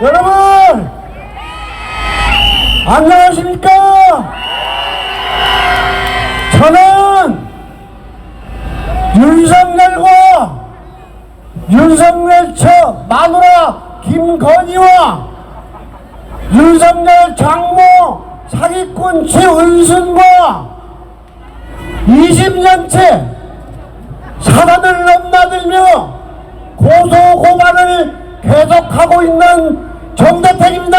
여러분 안녕하십니까? 저는 윤석열과 윤석열 처 마누라 김건희와 윤석열 장모 사기꾼 최은순과 20년째 사단을 넘나들며 고소 고발을 계속하고 있는 정대택입니다.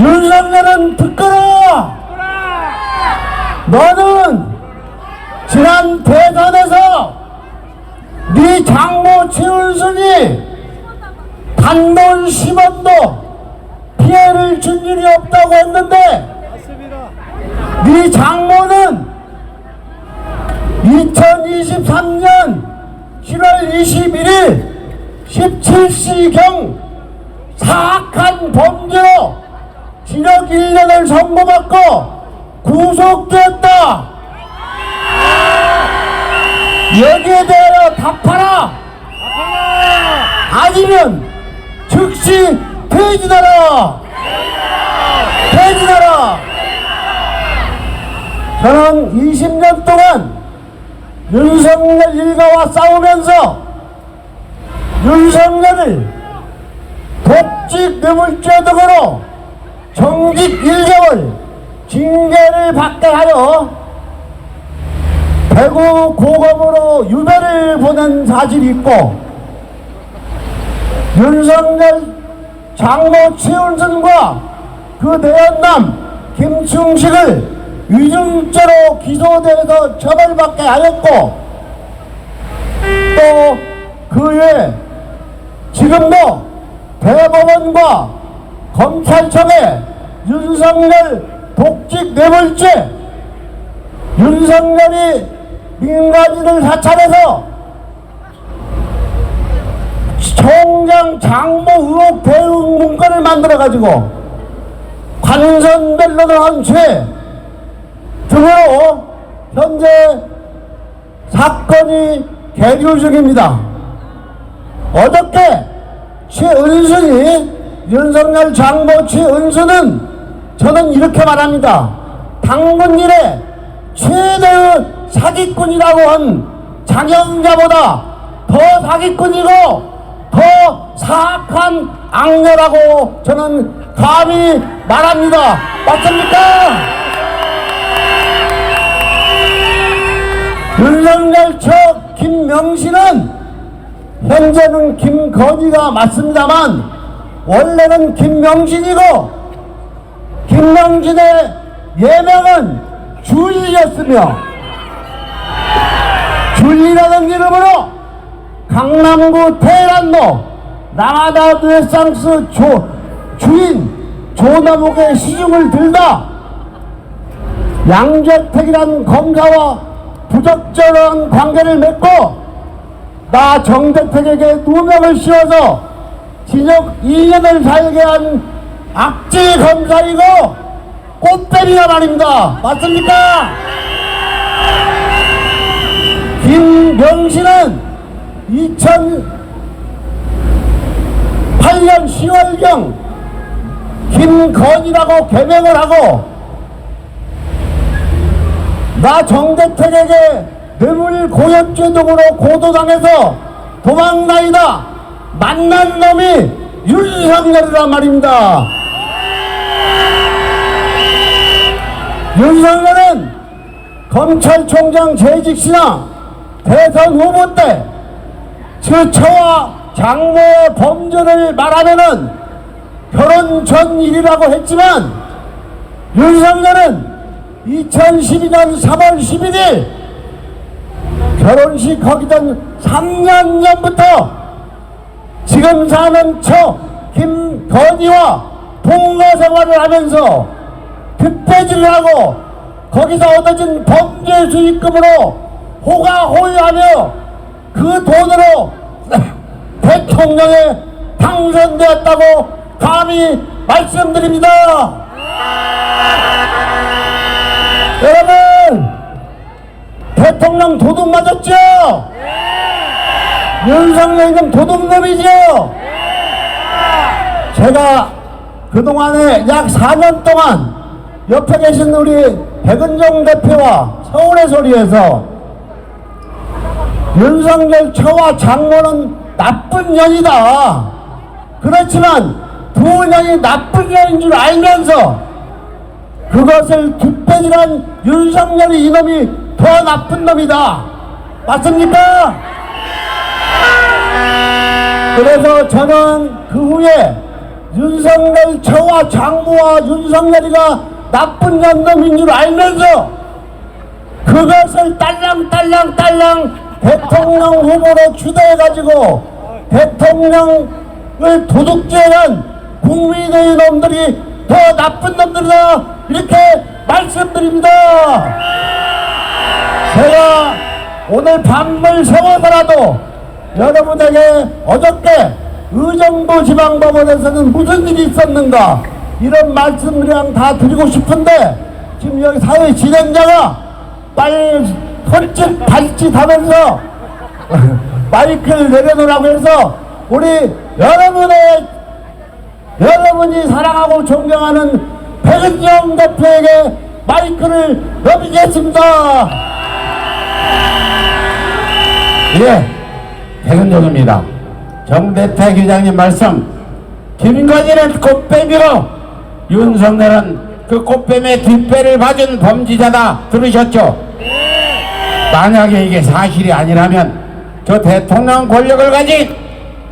윤석열은 듣거라. 너는 지난 대선에서 네 장모 최은순이 단돈 10원도 피해를 준 일이 없다고 했는데 네 장모는 2023년 7월 21일 17시경 사악한 범죄로 징역 1년을 선고받고 구속됐다. 여기에 대하여 답하라. 아니면 즉시 퇴진하라. 퇴진하라. 저는 20년 동안 윤석열 일가와 싸우면서 윤석열을 독직 뇌물죄 등으로 정직 1개월 징계를 받게 하여 대구 고검으로 유배를 보낸 사실이 있고 윤석열 장모 최은순과 그 대연남 김충식을 위증죄로 기소돼서 처벌받게 하였고 또 그 외에 지금도 대법원과 검찰청에 윤석열 독직 뇌물죄 윤석열이 민간인을 사찰해서 총장 장모 의혹 대응 문건을 만들어 가지고 관선 변론을 한죄 등으로 현재 사건이 계류 중입니다. 어저께 최은순이 윤석열 장모 최은순은 저는 이렇게 말합니다. 당군 일에 최대의 사기꾼이라고 한 장영자보다 더 사기꾼이고 더 사악한 악녀라고 저는 감히 말합니다. 맞습니까? 윤석열 척 김명신은 현재는 김건희가 맞습니다만 원래는 김명신이고 김명신의 예명은 주일이었으며 주일이라는 이름으로 강남구 테란노 라마다 드레상스 조, 주인 조남욱의 시중을 들다 양재택이라는 검사와 부적절한 관계를 맺고 나 정대택에게 누명을 씌워서 징역 2년을 살게 한 악질 검사이고 꽃뱀이가 말입니다. 맞습니까? 김명신은 2008년 10월경 김건이라고 개명을 하고 나 정대택에게 뇌물 고엽죄 등으로 고도당해서 도망다니다 만난 놈이 윤석열이란 말입니다. 윤석열은 검찰총장 재직 시나 대선 후보 때 처와 장모의 범죄를 말하면은 결혼 전 일이라고 했지만 윤석열은 2012년 3월 11일 결혼식 하기던 3년 전부터 지금 사는 처 김건희와 동거 생활을 하면서 특배질을 하고 거기서 얻어진 범죄 수익금으로 호가호위하며 그 돈으로 대통령에 당선되었다고 감히 말씀드립니다. 여러분 대통령 도둑 맞았죠? 윤석열은 도둑놈이지요. 제가 그동안에 약 4년 동안 옆에 계신 우리 백은정 대표와 서울의 소리에서 윤석열 처와 장모는 나쁜 년이다. 그렇지만 두 년이 나쁜 년인 줄 알면서 그것을 뒷배질한 윤석열이 이놈이 더 나쁜 놈이다. 맞습니까? 그래서 저는 그 후에 윤석열 처와 장모와 윤석열이가 나쁜 년놈인 줄 알면서 그것을 딸랑딸랑딸랑 대통령 후보로 추대해가지고 대통령을 도둑질한 국민의 놈들이 더 나쁜 놈들이다 이렇게 말씀드립니다. 제가 오늘 밤을 새워서라도 여러분에게 어저께 의정부 지방법원에서는 무슨 일이 있었는가 이런 말씀을 그냥 다 드리고 싶은데 지금 여기 사회 진행자가 빨리 손짓 발짓 하면서 마이크를 내려놓으라고 해서 우리 여러분의 여러분이 사랑하고 존경하는 백은정 대표에게 마이크를 넘기겠습니다. 예, 백은정입니다. 정대태 기장님 말씀, 김건희는 꽃뱀이고 윤석열은 그 꽃뱀의 뒷배를 봐준 범죄자다 들으셨죠? 만약에 이게 사실이 아니라면 저 대통령 권력을 가진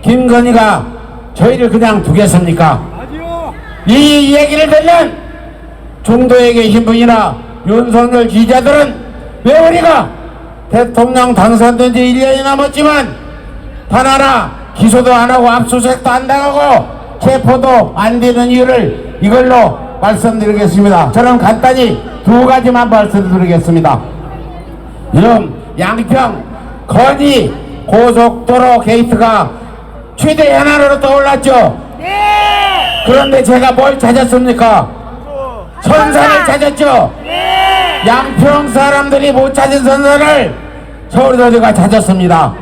김건희가 저희를 그냥 두겠습니까? 이 얘기를 듣는 중도에 계신 분이나 윤석열 지지자들은 왜 우리가 대통령 당선된 지 1년이 넘었지만 단 하나 기소도 안 하고 압수수색도 안 당하고 체포도 안 되는 이유를 이걸로 말씀드리겠습니다. 저는 간단히 두 가지만 말씀드리겠습니다. 이런 양평 건이 고속도로 게이트가 최대 현안으로 떠올랐죠. 그런데 제가 뭘 찾았습니까? 선산을 찾았죠. 양평 사람들이 못 찾은 선산을 서울도지가 찾았습니다.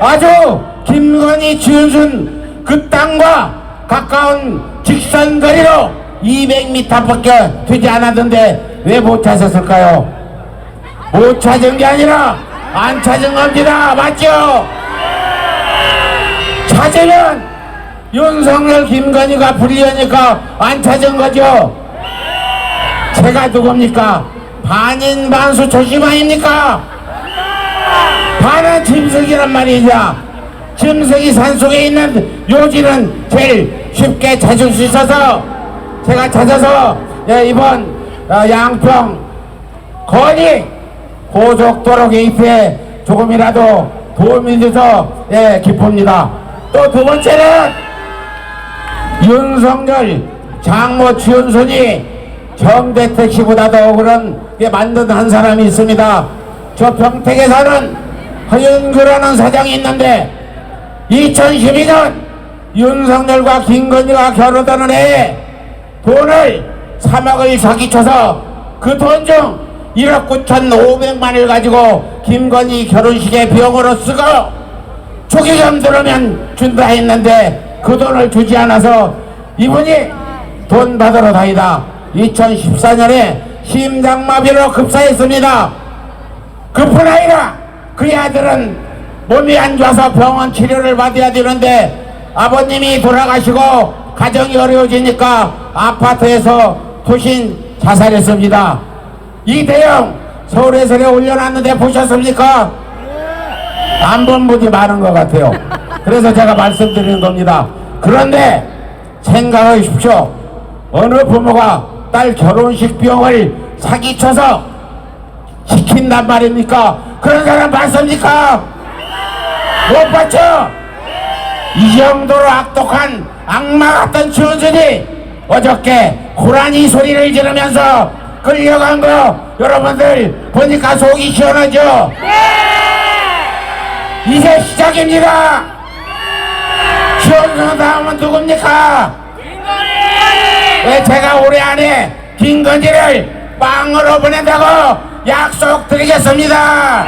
아주 김건희 지은순 그 땅과 가까운 직선 거리로 200m밖에 되지 않았는데 왜 못 찾았을까요? 못 찾은 게 아니라 안 찾은 겁니다. 맞죠? 찾으면 윤석열 김건희가 불리하니까 안 찾은 거죠. 제가 누굽니까? 반인 반수 조심 아닙니까? 반은 짐승이란 말이죠. 짐승이 산속에 있는 요지는 제일 쉽게 찾을 수 있어서 제가 찾아서 예, 이번 어, 양평 건이 고속도로 게이트에 조금이라도 도움이 돼서 예, 기쁩니다. 또 두 번째는 윤석열 장모 지은순이 정대택 씨보다도 그런 게 만든 한 사람이 있습니다. 저 평택에 사는 허윤규라는 사장이 있는데 2012년 윤석열과 김건희가 결혼하는 해에 돈을 3억을 사기쳐서 그 돈 중 1억 9천 5백만을 가지고 김건희 결혼식에 비용으로 쓰고 초기금 들으면 준다 했는데 그 돈을 주지 않아서 이분이 돈 받으러 다니다 2014년에 심장마비로 급사했습니다. 그뿐 아니라 그 아들은 몸이 안 좋아서 병원 치료를 받아야 되는데 아버님이 돌아가시고 가정이 어려워지니까 아파트에서 투신 자살했습니다. 이 대형 서울에서 올려놨는데 보셨습니까? 안 본 분이 많은 것 같아요. 그래서 제가 말씀드리는 겁니다. 그런데 생각하십시오. 어느 부모가 딸 결혼식 비용을 사기쳐서 시킨단 말입니까? 그런 사람 봤습니까? 못 봤죠? 이 정도로 악독한 악마 같은 주은순이 어저께 고라니 소리를 지르면서 끌려간 거 여러분들 보니까 속이 시원하죠? 이제 시작입니다. 시원순 다음은 누굽니까? 왜 제가 올해 안에 김건희를 빵으로 보낸다고 약속드리겠습니다.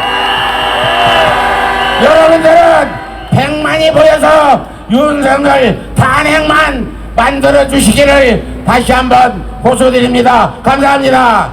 여러분들은 하셔서 윤석열 탄핵만 만들어 주시기를 다시 한번 호소드립니다. 감사합니다.